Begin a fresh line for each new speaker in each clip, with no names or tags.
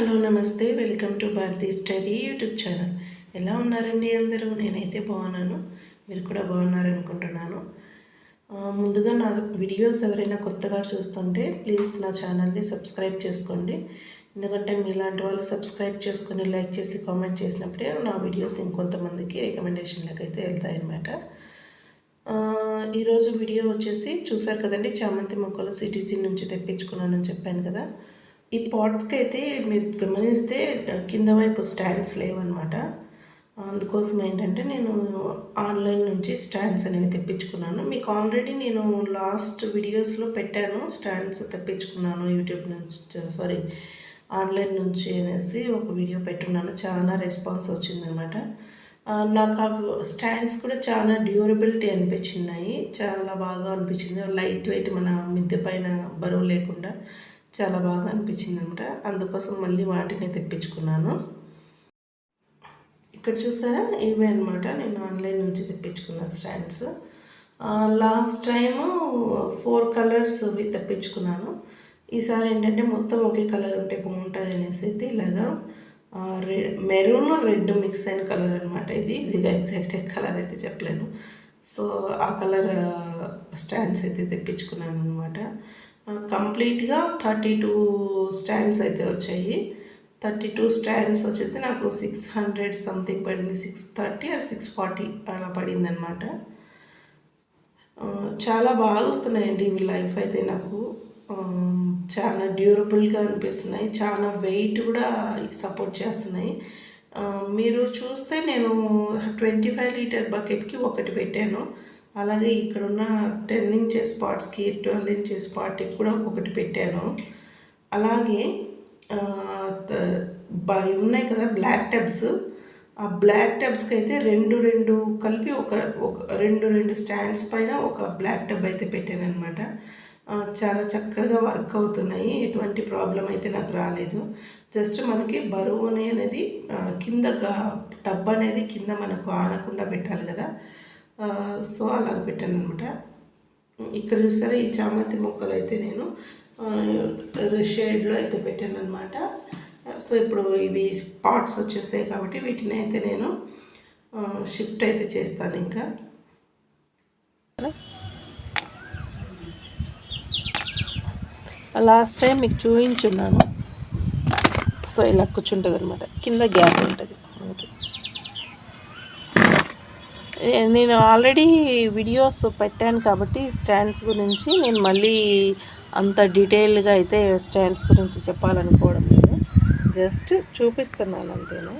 Hello నమస్తే. Welcome to Bharati study YouTube channel. ఎలా ఉన్నారండి అందరూ? నేనైతే బాగున్నాను. మీరు కూడా బాగున్నారనుకుంటున్నాను. ముందుగా నా వీడియోస్ ఎవరైనా కొత్తగా చూస్తుంటే ప్లీజ్ నా ఛానల్ని సబ్స్క్రైబ్ చేసుకోండి. ఎందుకంటే మీలాంటి వాళ్ళు సబ్స్క్రైబ్ చేసుకుని లైక్ చేసి కామెంట్ చేసినప్పుడే నా వీడియోస్ ఇంకొంతమందికి రికమెండేషన్లకు అయితే వెళ్తాయన్నమాట. ఈరోజు వీడియో వచ్చేసి చూసారు కదండి? చామంతి మొక్కలు సిటీజీ నుంచి తెప్పించుకున్నానని చెప్పాను కదా. ఈ పాట్స్కి అయితే మీరు గమనిస్తే కింద వైపు స్టాండ్స్ లేవన్నమాట. అందుకోసం ఏంటంటే నేను ఆన్లైన్ నుంచి స్టాండ్స్ అనేవి తెప్పించుకున్నాను. మీకు ఆల్రెడీ నేను లాస్ట్ వీడియోస్లో పెట్టాను స్టాండ్స్ తెప్పించుకున్నాను యూట్యూబ్ నుంచి సారీ ఆన్లైన్ నుంచి అనేసి ఒక వీడియో పెట్టున్నాను. చాలా రెస్పాన్స్ వచ్చిందనమాట నాకు ఆ స్టాండ్స్ కూడా చాలా డ్యూరబిలిటీ అనిపించినాయి చాలా బాగా అనిపించింది. లైట్ వెయిట్ మన మిద్దె పైన బరువు లేకుండా. చాలా బాగా అనిపించింది అనమాట అందుకోసం మళ్ళీ వాటిని తెప్పించుకున్నాను. ఇక్కడ చూసారా? ఇవే అనమాట నేను ఆన్లైన్ నుంచి తెప్పించుకున్న స్టాండ్స్. లాస్ట్ టైము ఫోర్ కలర్స్వి తెప్పించుకున్నాను. ఈసారి ఏంటంటే మొత్తం ఒకే కలర్ ఉంటే బాగుంటుంది అనేసి అయితే ఇలాగా రెడ్ మెరూన్ రెడ్ మిక్స్ అయిన కలర్ అనమాట ఇది. ఇది ఎగ్జాక్ట్ కలర్ అయితే చెప్పలేను. సో ఆ కలర్ స్టాండ్స్ అయితే తెప్పించుకున్నాను అనమాట కంప్లీట్గా థర్టీ టూ స్టాండ్స్ అయితే వచ్చాయి. థర్టీ టూ స్టాండ్స్ వచ్చేసి నాకు సిక్స్ హండ్రెడ్ సంథింగ్ పడింది. Six thirty or six forty అలా పడింది అనమాట చాలా బాగా వస్తున్నాయండి ఇవి లైఫ్ అయితే నాకు. చాలా డ్యూరబుల్గా అనిపిస్తున్నాయి. చాలా వెయిట్ కూడా సపోర్ట్ చేస్తున్నాయి. మీరు చూస్తే నేను ట్వంటీ ఫైవ్ లీటర్ బకెట్కి ఒకటి పెట్టాను. అలాగే ఇక్కడున్న టెన్ ఇంచెస్ స్పాట్స్కి ట్వెల్వ్ ఇంచెస్ స్పాట్కి కూడా ఒకటి పెట్టాను. అలాగే ఉన్నాయి కదా బ్లాక్ టబ్స్ ఆ బ్లాక్ టబ్స్కి అయితే రెండు రెండు కలిపి ఒక ఒక రెండు రెండు స్టాండ్స్ పైన ఒక బ్లాక్ టబ్ అయితే పెట్టాను అనమాట చాలా చక్కగా వర్క్ అవుతున్నాయి. ఎటువంటి ప్రాబ్లం అయితే నాకు రాలేదు. జస్ట్ మనకి బరువు అనేది కింద టబ్ అనేది కింద మనకు ఆనకుండా పెట్టాలి కదా. సో అలాగ పెట్టాను అనమాట ఇక్కడ చూసారా ఈ చామంతి మొక్కలు అయితే నేను షేడ్లో అయితే పెట్టాను అనమాట సో ఇప్పుడు ఇవి పార్ట్స్ వచ్చేసాయి కాబట్టి వీటిని అయితే నేను షిఫ్ట్ అయితే చేస్తాను ఇంకా. లాస్ట్ టైం మీకు చూపించున్నాను. సో ఇలా కూర్చుంటుంది అనమాట కింద గ్యాప్ ఉంటుంది. నేను ఆల్రెడీ వీడియోస్ పెట్టాను కాబట్టి స్టాండ్స్ గురించి నేను మళ్ళీ అంత డీటెయిల్గా అయితే స్టాండ్స్ గురించి చెప్పాలనుకోవడం లేదు. జస్ట్ చూపిస్తున్నాను అంతేను?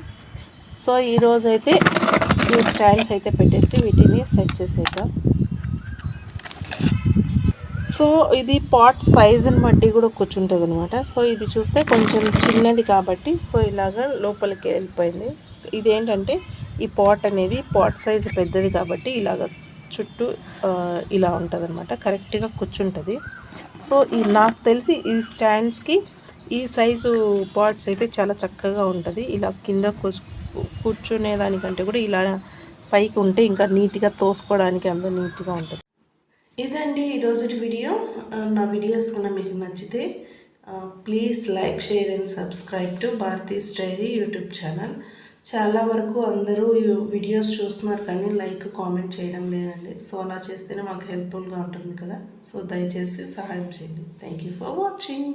సో ఈరోజు అయితే ఈ స్టాండ్స్ అయితే పెట్టేసి వీటిని సెట్ చేసేద్దాం. సో ఇది పాట్ సైజుని బట్టి కూడా కూర్చుంటుంది అనమాట సో ఇది చూస్తే కొంచెం చిన్నది కాబట్టి సో ఇలాగ లోపలికి వెళ్ళిపోయింది. ఇదేంటంటే ఈ పాట్ అనేది పాట్ సైజు పెద్దది కాబట్టి ఇలాగ చుట్టూ ఇలా ఉంటుంది అనమాట కరెక్ట్గా కూర్చుంటుంది. సో ఈ నాకు తెలిసి ఈ స్టాండ్స్కి ఈ సైజు పాట్స్ అయితే చాలా చక్కగా ఉంటుంది. ఇలా కింద కూర్చు కూర్చునే దానికంటే కూడా ఇలా పైకి ఉంటే ఇంకా నీట్గా తోసుకోవడానికి అందరూ నీట్గా ఉంటుంది. ఇదండి ఈరోజు వీడియో. నా వీడియోస్ కన్నా మీకు నచ్చితే please like share and subscribe to Bharati story YouTube channel. చాలా వరకు అందరూ ఈ వీడియోస్ చూస్తున్నారు కానీ లైక్ కామెంట్ చేయడం లేదండి. సో అలా చేస్తేనే మాకు హెల్ప్ఫుల్గా ఉంటుంది కదా. సో దయచేసి సహాయం చేయండి. Thank you for watching